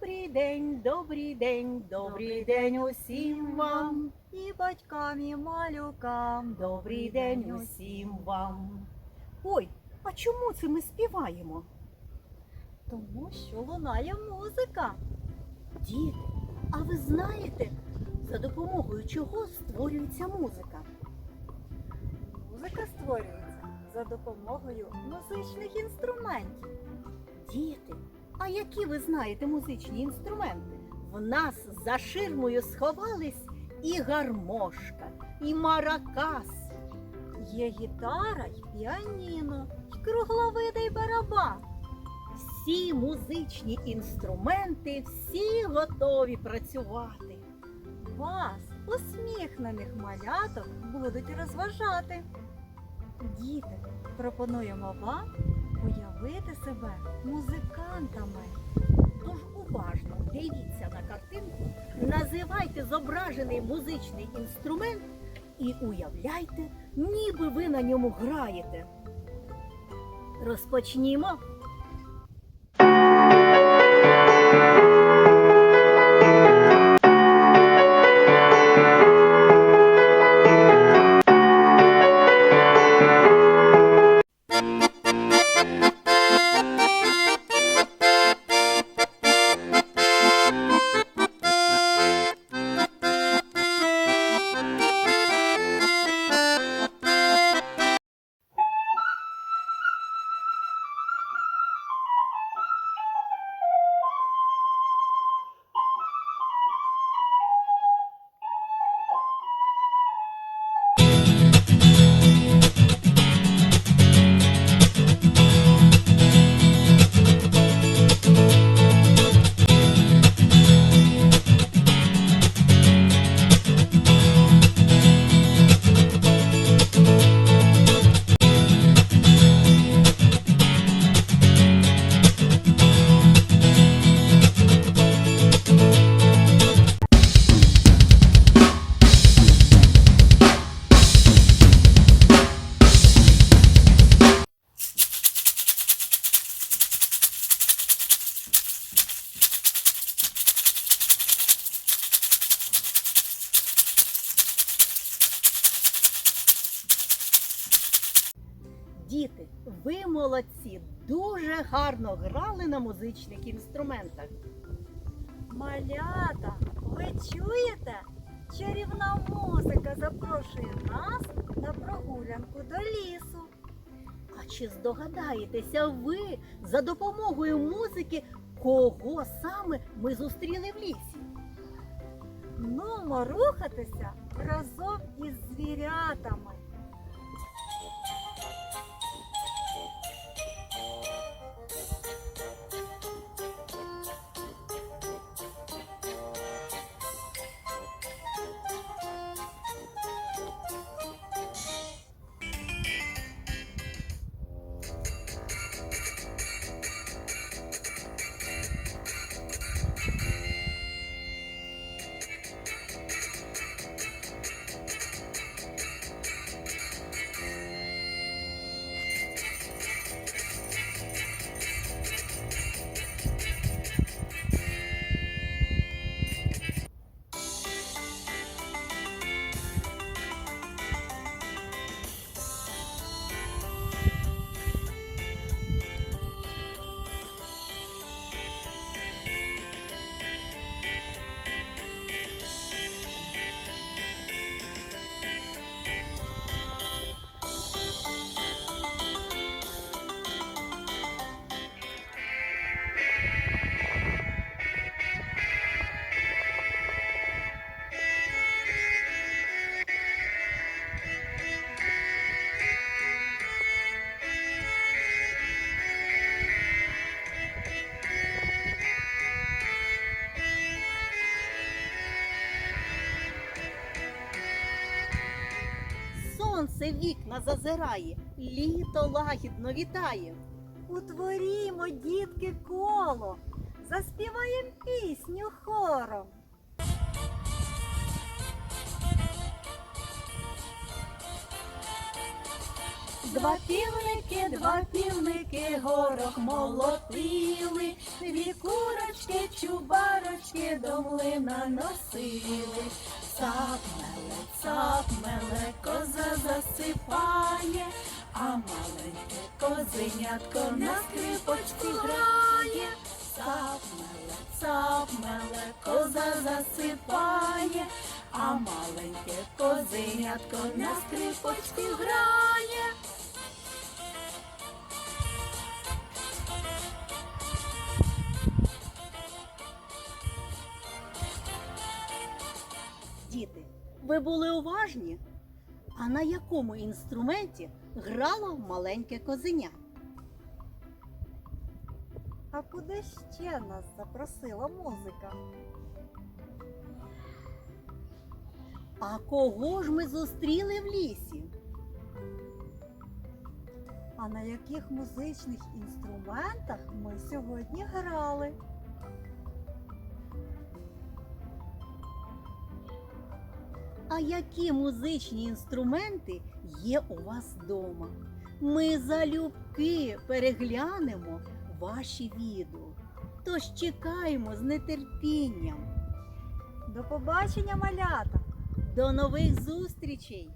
Добрий день, добрий день, добрий день усім вам. І батькам, і малюкам. Добрий день усім вам. Ой, а чому це ми співаємо? Тому що лунає музика. Діти, а ви знаєте, за допомогою чого створюється музика? Музика створюється за допомогою музичних інструментів. Діти, а які ви знаєте музичні інструменти? В нас за ширмою сховались і гармошка, і маракас. Є гітара й піаніно, й кругловидий барабан. Всі музичні інструменти, всі готові працювати. Вас, усміхнених маляток, будуть розважати. Діти, пропонуємо вам уявити себе музикантами. Тож уважно дивіться на картинку, називайте зображений музичний інструмент і уявляйте, ніби ви на ньому граєте. Розпочнімо. Діти, ви молодці, дуже гарно грали на музичних інструментах. Малята, ви чуєте? Чарівна музика запрошує нас на прогулянку до лісу. А чи здогадаєтеся ви за допомогою музики, кого саме ми зустріли в лісі? Нумо рухатися разом із звірятами. Сонце вікна зазирає, літо лагідно вітає. Утворімо, дітки, коло, заспіваєм пісню хором. Два півники, два півники. горох молотили, дві курочки, чубарочки до млина носили. Цап меле, цап меле, коза засипає, а маленьке козенятко на скрипочці грає. Цап меле, цап меле, коза засипає, а маленьке козенятко на скрипочці грає. Діти, ви були уважні? А на якому інструменті грало маленьке козеня? А куди ще нас запросила музика? А кого ж ми зустріли в лісі? А на яких музичних інструментах ми сьогодні грали? А які музичні інструменти є у вас вдома? Ми залюбки переглянемо ваші відео. Тож чекаємо з нетерпінням. До побачення, малята! До нових зустрічей!